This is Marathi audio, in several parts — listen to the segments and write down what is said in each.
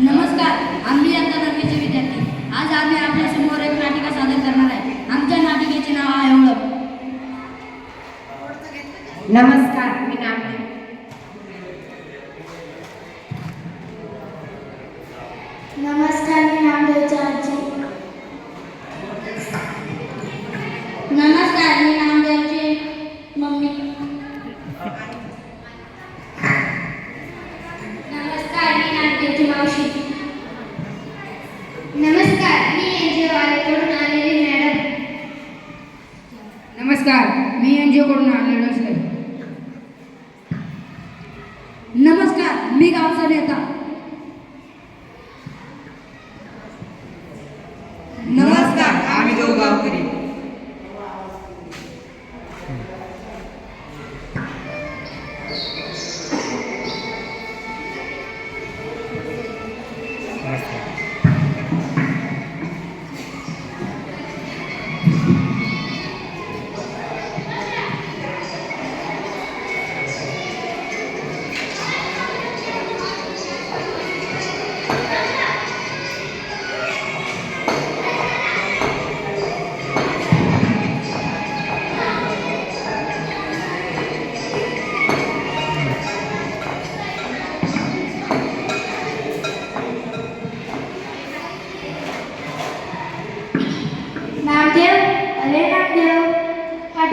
नमस्कार आम्ही आता दहावीचे विद्यार्थी. आज आम्ही आपल्यासमोर एक नाटिका सादर करणार आहे. आमच्या नाटिकेचे नाव आहे ओळख नमस्कार मी नमस्कार मी नामदेवची आजी नमस्कार मी नामदेवची मम्मी नमस्कार मी नामदेवची मावशी नमस्कार मी एनजीओ वालेकडून आलेली मॅडम नमस्कार मी एनजीओ कडून आलेलो सर. नमस्कार मी गावचा नेता.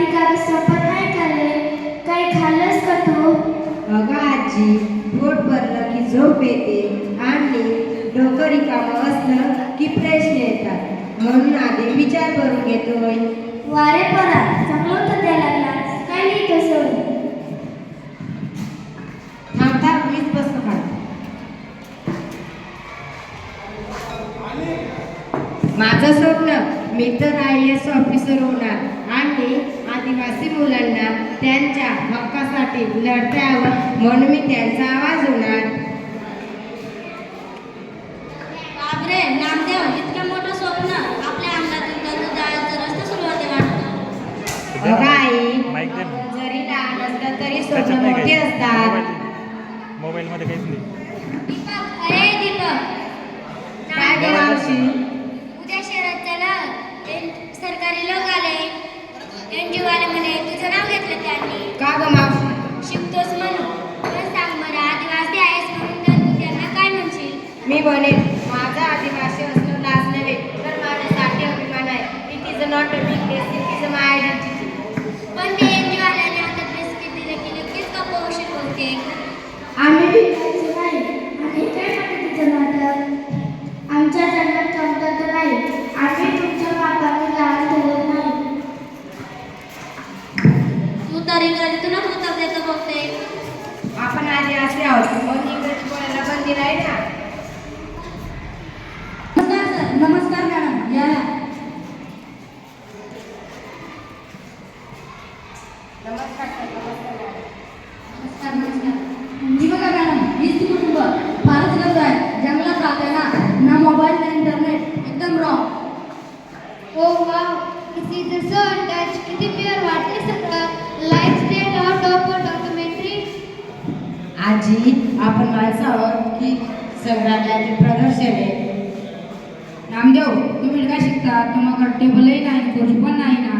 पाठीका सोपत नाही रे काही खाल्लंस का तू? अगं आजी पोट भरलं की झोप येते. आणि डोकं रिकामं असलं की प्रश्न येतात. म्हणून आधी विचार करून घेतोय वारे परा चांगलं तर द्यायला लागला काय नाही कसं थांबता मीच बसतो काढतो माझं स्वप्न मी तर आय एस ऑफिसर होणार. आणि आदिवासी मुलांना त्यांच्या हक्कासाठी लढता यावं म्हणून मी त्यांचा आवाज होणार बापरे नामदेव इतकं मोठं स्वप्न आपल्या अंगातून जायचं रस्ता वाटतं आई ना. जरी लहान असलं तरी स्वप्न मोठे. असतात मोबाईल दे. मोबाईलमध्ये काहीच नाही दीपक अरे दीपक काय गं घेतलं त्यांनी. का गं मावशी? शिकतोस म्हणून. तर सांग बरं आदिवासी आहेस म्हणून तर तू त्यांना काय म्हणशील? मी म्हणेन माझा आदिवासी असणं लाज नव्हे तर माझ्यासाठी अभिमान आहे. It is not a bigness it is my identity पण ते एनजीओ वाल्याने आता बिस्किट दिलं की नक्कीच का पोहोचेल बहुतेक आम्ही भिकायचं नाही आणि काय म्हणते तिचं नाटक आमच्या जन्मात कमतरता नाही आम्ही तुमच्या बापाने लहान ठेवत नाही तर आपण आदिवासी आहोत म्हणून इंग्रजी बोलायला बंदी नाही ना? नमस्कार सर नमस्कार मॅडम या नमस्कार sir, नमस्कार madam. नमस्कार नमस्कार. ही बघा मॅडम ती कुटुंब. फारच गरज आहे. जंगलात राहते ना. ना मोबाईल ना इंटरनेट एकदम रॉंग ओ वाव किती जसं टच किती प्युअर वाटले सगळं आजी आपण माणसं आहोत की प्रदर्शन. आहे नामदेव तुम्ही काय शिकता? तुम्हाला टेबलही नाही खुर्ची पण नाही ना?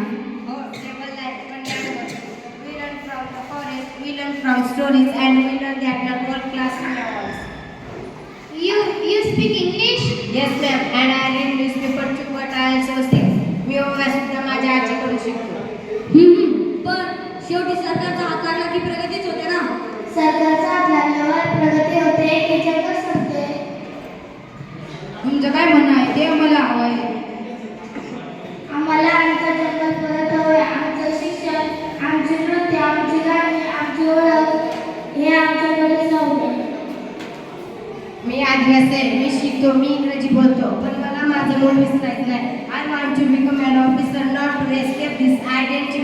हो टेबल लाइट पण we learn from the forest we learn from stories and we learn that our world class novels you you speak English yes ma'am and I read newspaper too but I also sing मी माझ्या आजीकडून शिकतो. पण शेवटी सरकारचा हात लागला की प्रगतीच होते ना? सरकारचा हात लागल्यावर प्रगती होते हे जगच सांगते तुमचं काय म्हणणं आहे? ते मला हवं आहे. आम्हाला आमचा जन्म परत हवे आमचं शिक्षण आमचे नृत्य आमची गाणी आमची ओळख हे आमच्याकडे जाऊ मी आदिवासी आहे. मी शिकतो मी इंग्रजी बोलतो. पण मला माझं मूळ विसरायचं नाही. I want to become officer not to escape this identity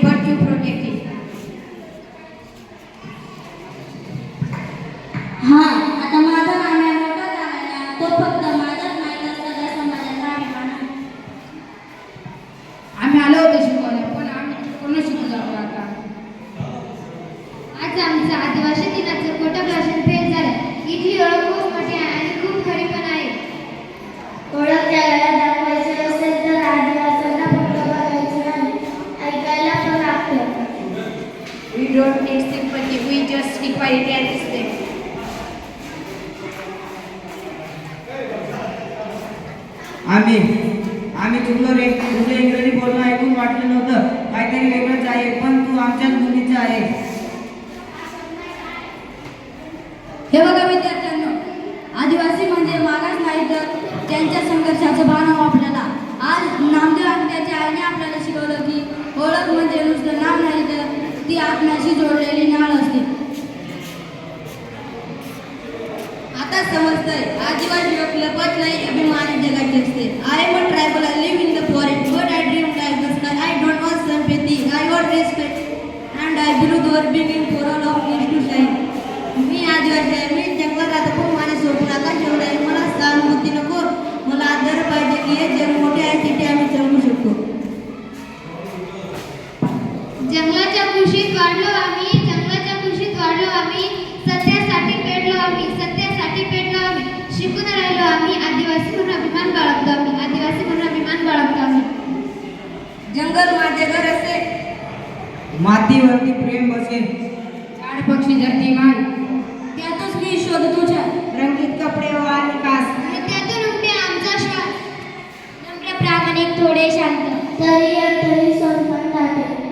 पहिली दिसते आम्ही आम्ही तुमचं तुझं इंग्रजी बोलणं ऐकून वाटलं नव्हतं. काहीतरी वेगळंच आहे पण तू आमच्याच मुलीचा आहे. हे बघा विद्यार्थ्यांनो आदिवासी म्हणजे मागास नाही तर त्यांच्या संघर्षाचं भान आपल्याला. आज नामदेव आणि त्याच्या आईने आपल्याला शिकवलं की ओळख म्हणजे नुसतं नाम नाही तर ती आपल्याशी जोडलेली नाळ समजतंय आदिवासी लोक लपत नाही अभिमान जगाचे असते I am a tribal I live in the forest but I dream like the sky I don't want sympathy. I want respect and I believe वर begging for all of need to shine मी आज आहे मी जंगलात राहतो खूप माझ्या सोडून आकाश एवढं आहे मला सहानुभूती नको मला आदर पाहिजे की हे जग मोठे आहे तिथे आम्ही जगू शकतो जंगलाच्या कुशीत वाढलो आम्ही बाळगतो आम्ही. आदिवासी म्हणून अभिमान बाळगतो आम्ही. जंगल माझे घर असे. मातीवरती प्रेम बसे झाड पक्षी धरती मान. त्यातच मी शोधतोच आहे रंगीत कपडे व आकाश आणि त्यातून उमटे आमचा श्वास. नम्र प्रामाणिक थोडे शांत. तरी तरी दाटे